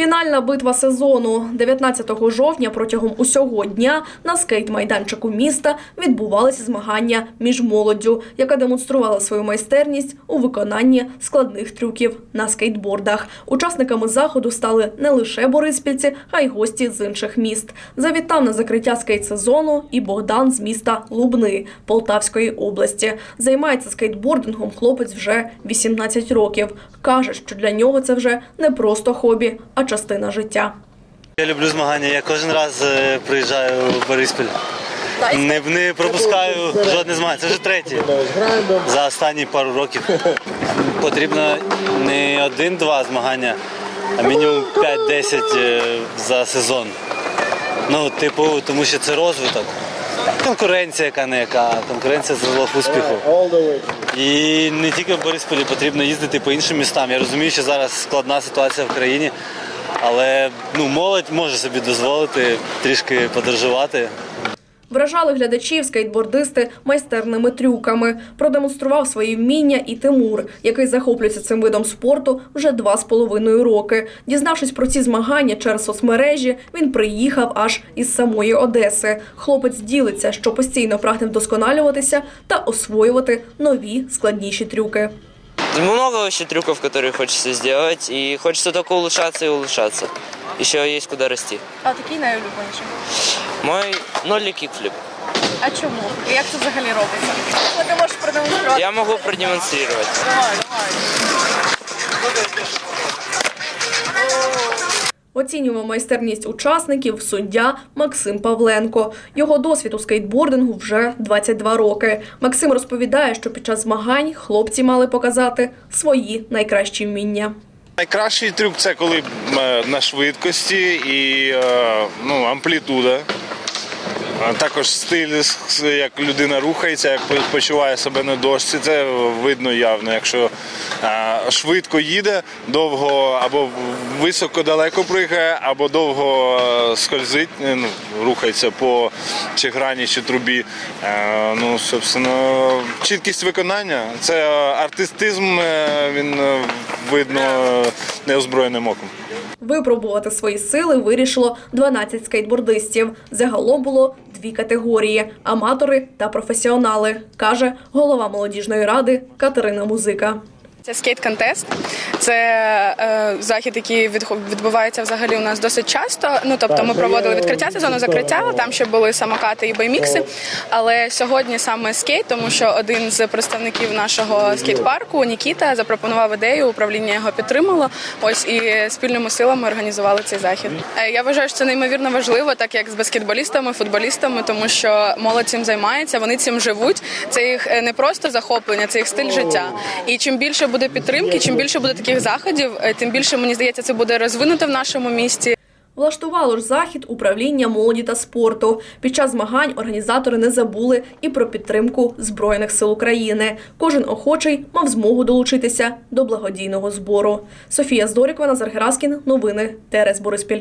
Фінальна битва сезону 19 жовтня протягом усього дня на скейт-майданчику міста відбувалися змагання між молоддю, яка демонструвала свою майстерність у виконанні складних трюків на скейтбордах. Учасниками заходу стали не лише бориспільці, а й гості з інших міст. Завітав на закриття скейт-сезону і Богдан з міста Лубни Полтавської області. Займається скейтбордингом хлопець вже 18 років. Каже, що для нього це вже не просто хобі, а частина життя. Я люблю змагання. Я кожен раз е, приїжджаю в Бориспіль. Не, не пропускаю жодне змагання. Це вже третє за останні пару років. Потрібно не один-два змагання, а мінімум 5-10 е, за сезон. Ну, типу, тому що це розвиток. Конкуренція, яка не яка, конкуренція це залог успіху. І не тільки в Борисполі потрібно їздити по іншим містам. Я розумію, що зараз складна ситуація в країні, але ну, молодь може собі дозволити трішки подорожувати. Вражали глядачів скейтбордисти майстерними трюками. Продемонстрував свої вміння і Тимур, який захоплюється цим видом спорту вже два з половиною роки. Дізнавшись про ці змагання через соцмережі, він приїхав аж із самої Одеси. Хлопець ділиться, що постійно прагне вдосконалюватися та освоювати нові складніші трюки. Много вообще трюков, которые хочется сделать, и хочется только улучшаться и улучшаться. Еще есть куда расти. А такий найулюбленіший. Мой нолик кикфлип. А чому? І як це взагалі робиться? Що ти можеш продемонструвати? Я могу продемонстрировать. Давай, давай. Оцінював майстерність учасників суддя Максим Павленко. Його досвід у скейтбордингу вже 22 роки. Максим розповідає, що під час змагань хлопці мали показати свої найкращі вміння. Найкращий трюк це коли е, на швидкості і е, ну, амплітуда. Також стиль, як людина рухається, як почуває себе на дошці, це видно явно. Якщо швидко їде, довго або високо далеко пригає, або довго скользить, е, ну, рухається по чи грані, чи трубі. Е, Ну, собственно, чіткість виконання, це артистизм, е, він видно неозброєним оком. Випробувати свої сили вирішило 12 скейтбордистів. Загалом було дві категорії аматори та професіонали, каже голова молодіжної ради Катерина Музика. Це скейт-контест. Це е, захід, який відбувається взагалі у нас досить часто. Ну тобто, ми проводили відкриття сезону, закриття. Там ще були самокати і баймікси. Але сьогодні саме скейт, тому що один з представників нашого скейт-парку Нікіта запропонував ідею. Управління його підтримало. Ось і спільними силами організували цей захід. Е, Я вважаю, що це неймовірно важливо, так як з баскетболістами, футболістами, тому що молодь цим займається, вони цим живуть. Це їх е, не просто захоплення, це їх стиль життя. І чим більше буде підтримки, чим більше буде таких заходів, е, тим більше мені здається, це буде розвинуто в нашому місті. Влаштувало ж захід управління молоді та спорту. Під час змагань організатори не забули і про підтримку Збройних сил України. Кожен охочий мав змогу долучитися до благодійного збору. Софія Здорікова, Назар Гераскін. Новини ТРС Бориспіль.